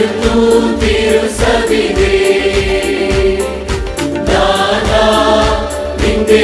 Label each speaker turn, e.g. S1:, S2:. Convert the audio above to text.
S1: വരുത്തും തിരുസവിധേ ദാദാ നിന്റെ